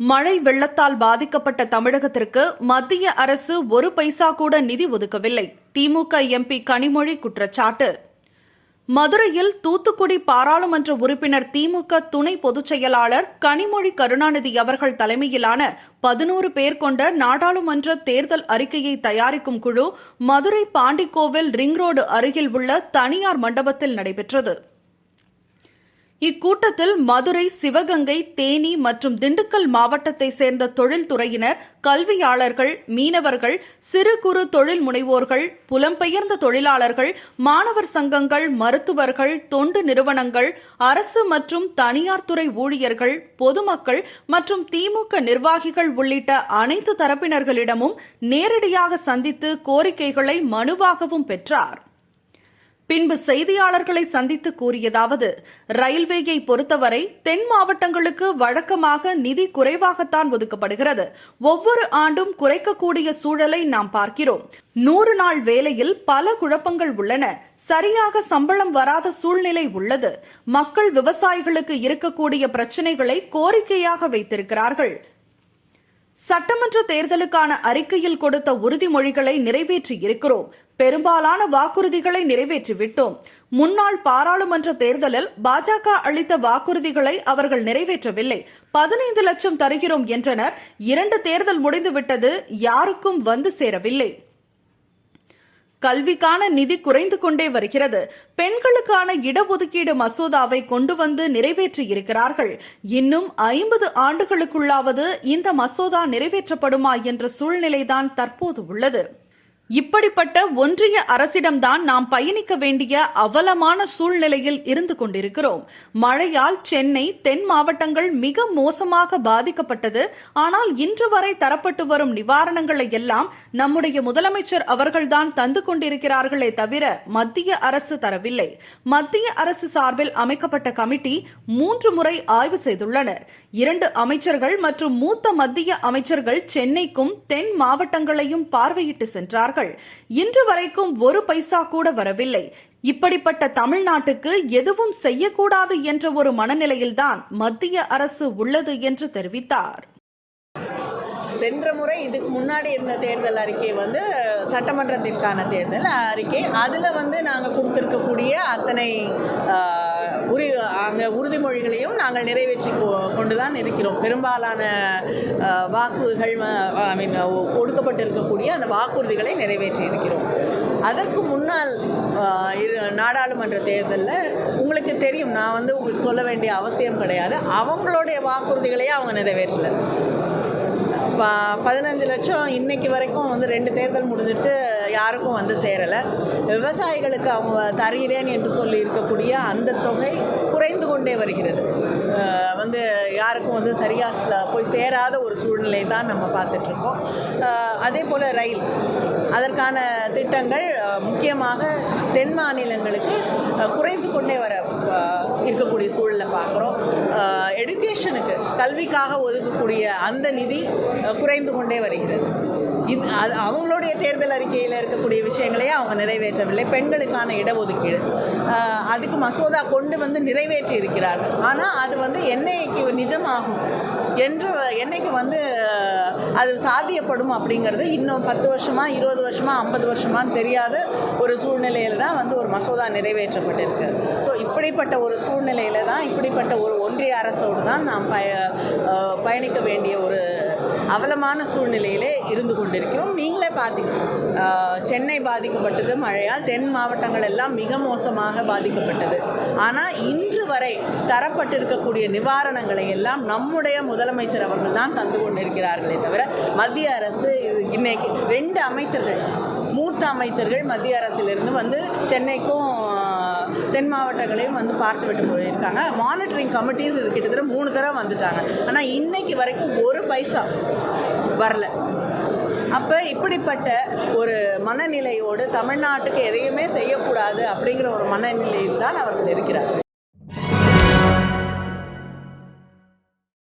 மழை வெள்ளத்தால் பாதிக்கப்பட்ட தமிழகத்திற்கு மத்திய அரசு ஒரு பைசா கூட நிதி ஒதுக்கவில்லை. திமுக எம்பி கனிமொழி குற்றச்சாட்டு. மதுரையில் தூத்துக்குடி பாராளுமன்ற உறுப்பினர் திமுக துணை பொதுச் செயலாளர் கனிமொழி கருணாநிதி அவர்கள் தலைமையிலான பதினோரு பேர் கொண்ட நாடாளுமன்ற தேர்தல் அறிக்கையை தயாரிக்கும் குழு மதுரை பாண்டிக்கோவில் ரிங் ரோடு அருகில் உள்ள தனியார் மண்டபத்தில் நடைபெற்றது. இக்கூட்டத்தில் மதுரை சிவகங்கை தேனி மற்றும் திண்டுக்கல் மாவட்டத்தை சேர்ந்த தொழில்துறையினர் கல்வியாளர்கள் மீனவர்கள் சிறு குறு தொழில் முனைவோர்கள் புலம்பெயர்ந்த தொழிலாளர்கள் மாணவர் சங்கங்கள் மருத்துவர்கள் தொண்டு நிறுவனங்கள் அரசு மற்றும் தனியார் துறை ஊழியர்கள் பொதுமக்கள் மற்றும் திமுக நிர்வாகிகள் உள்ளிட்ட அனைத்து தரப்பினர்களிடமும் நேரடியாக சந்தித்து கோரிக்கைகளை மனுவாகவும் பெற்றார். பின்பு செய்தியாளர்களை சந்தித்து கூறியதாவது ரயில்வேயை பொறுத்தவரை தென் மாவட்டங்களுக்கு வழக்கமாக நிதி குறைவாகத்தான் ஒதுக்கப்படுகிறது. ஒவ்வொரு ஆண்டும் குறைக்கக்கூடிய சூழலை நாம் பார்க்கிறோம். நூறு நாள் வேலையில் பல குழப்பங்கள் உள்ளன. சரியாக சம்பளம் வராத சூழ்நிலை உள்ளது. மக்கள் விவசாயிகளுக்கு இருக்கக்கூடிய பிரச்சனைகளை கோரிக்கையாக வைத்திருக்கிறார்கள். சட்டமன்ற தேர்தலுக்கான அறிக்கையில் கொடுத்த உறுதிமொழிகளை நிறைவேற்றி இருக்கிறோம். பெரும்பாலான வாக்குறுதிகளை நிறைவேற்றிவிட்டோம். முன்னாள் பாராளுமன்ற தேர்தலில் பாஜக அளித்த வாக்குறுதிகளை அவர்கள் நிறைவேற்றவில்லை. பதினைந்து லட்சம் தருகிறோம் என்றனர். இரண்டு தேர்தல் முடிந்துவிட்டது. யாருக்கும் வந்து சேரவில்லை. கல்விக்கான நிதி குறைந்து கொண்டே வருகிறது. பெண்களுக்கான இடஒதுக்கீடு மசோதாவை கொண்டு வந்து நிறைவேற்றி இருக்கிறார்கள் இன்னும் ஐம்பது ஆண்டுகளுக்குள்ளாவது இந்த மசோதா நிறைவேற்றப்படுமா என்ற சூழ்நிலைதான் தற்போது உள்ளது. இப்படிப்பட்ட ஒன்றிய அரசிடம்தான் நாம் பயணிக்க வேண்டிய அவலமான சூழ்நிலையில் இருந்து கொண்டிருக்கிறோம். மழையால் சென்னை தென் மாவட்டங்கள் மிக மோசமாக பாதிக்கப்பட்டது. ஆனால் இன்று வரை தரப்பட்டு வரும் நிவாரணங்களை எல்லாம் நம்முடைய முதலமைச்சர் அவர்கள்தான் தந்து கொண்டிருக்கிறார்களே தவிர மத்திய அரசு தரவில்லை. மத்திய அரசு சார்பில் அமைக்கப்பட்ட கமிட்டி மூன்று முறை ஆய்வு செய்துள்ளனர். இரண்டு அமைச்சர்கள் மற்றும் மூத்த மத்திய அமைச்சர்கள் சென்னைக்கும் தென் மாவட்டங்களையும் பார்வையிட்டு சென்றார்கள். இன்று வரைக்கும் ஒரு பைசா கூட வரவில்லை. இப்படிப்பட்ட தமிழ்நாட்டுக்கு எதுவும் செய்யக்கூடாது என்ற ஒரு மனநிலையில்தான் மத்திய அரசு உள்ளது என்று தெரிவித்தார். சென்ற முறை இதுக்கு முன்னாடி இருந்த தேர்தல் அறிக்கை வந்து சட்டமன்றத்திற்கான தேர்தல் அறிக்கை. அதில் வந்து நாங்கள் கொடுத்துருக்கக்கூடிய அத்தனை உரி அங்கே உறுதிமொழிகளையும் நாங்கள் நிறைவேற்றி கொ- கொண்டு தான் இருக்கிறோம். பெரும்பாலான வாக்குகள் ஐ மீன் கொடுக்கப்பட்டிருக்கக்கூடிய அந்த வாக்குறுதிகளை நிறைவேற்றி இருக்கிறோம். அதற்கு முன்னால் இரு- நாடாளுமன்ற தேர்தலில் உங்களுக்கு தெரியும் நான் வந்து உங்களுக்கு சொல்ல வேண்டிய அவசியம் கிடையாது. அவங்களுடைய வாக்குறுதிகளையே அவங்க நிறைவேற்றலை. ப பதினஞ்சு லட்சம் இன்னைக்கு வரைக்கும் வந்து ரெண்டு தேர்தல் முடிஞ்சிருச்சு யாருக்கும் வந்து சேரலை. விவசாயிகளுக்கு அவங்க தருகிறேன் என்று சொல்லி இருக்கக்கூடிய அந்த தொகை குறைந்து கொண்டே வருகிறது. வந்து யாருக்கும் வந்து சரியாக போய் சேராத ஒரு சூழ்நிலை தான் நம்ம பார்த்துட்ருக்கோம் அதே போல் ரயில். அதற்கான திட்டங்கள் முக்கியமாக தென் மாநிலங்களுக்கு குறைந்து கொண்டே வர இருக்கக்கூடிய சூழலை பார்க்குறோம். எடுகேஷனுக்கு கல்விக்காக ஒதுக்கக்கூடிய அந்த நிதி குறைந்து கொண்டே வருகிறது. இது அது அவங்களுடைய தேர்தல் அறிக்கையில் இருக்கக்கூடிய விஷயங்களையே அவங்க நிறைவேற்றவில்லை. பெண்களுக்கான இடஒதுக்கீடு. அதுக்கு மசோதா கொண்டு வந்து நிறைவேற்றி இருக்கிறார்கள் ஆனால் அது வந்து என்னைக்கு நிஜமாகும் என்று என்னைக்கு வந்து அது சாத்தியப்படும் அப்படிங்கிறது இன்னும் பத்து வருஷமா இருபது வருஷமா ஐம்பது வருஷமான்னு தெரியாத ஒரு சூழ்நிலையில் தான் வந்து ஒரு மசோதா நிறைவேற்றப்பட்டிருக்கு. ஸோ இப்படிப்பட்ட ஒரு சூழ்நிலையில் தான் இப்படிப்பட்ட ஒரு ஒன்றிய அரசோடு தான் நாம் பய பயணிக்க வேண்டிய ஒரு அவலமான சூழ்நிலையிலே இருந்து கொண்டிருக்கிறோம். நீங்களே பார்த்தீங்க சென்னை பாதிக்கப்பட்டது மழையால் தென் மாவட்டங்கள் எல்லாம் மிக மோசமாக பாதிக்கப்பட்டது. ஆனால் இன்று வரை தரப்பட்டிருக்கக்கூடிய நிவாரணங்களை எல்லாம் நம்முடைய முதலமைச்சர் அவர்கள் தான் தந்து கொண்டிருக்கிறார்களே தவிர மத்திய அரசு இன்னைக்கு ரெண்டு அமைச்சர்கள் மூத்த அமைச்சர்கள் மத்திய அரசிலிருந்து வந்து சென்னைக்கும் தென் மாவட்டங்களையும் வந்து பார்த்து விட்டு போயிருக்காங்க. மானிட்டரிங் கமிட்டிஸ் இது கிட்டத்தட்ட மூணு தடவை வந்துட்டாங்க. ஆனால் இன்னைக்கு வரைக்கும் ஒரு பைசா வரல. அப்போ இப்படிப்பட்ட ஒரு மனநிலையோடு தமிழ்நாட்டுக்கு எதையுமே செய்யக்கூடாது அப்படிங்கிற ஒரு மனநிலையில் தான் அவர்கள் இருக்கிறார்கள்.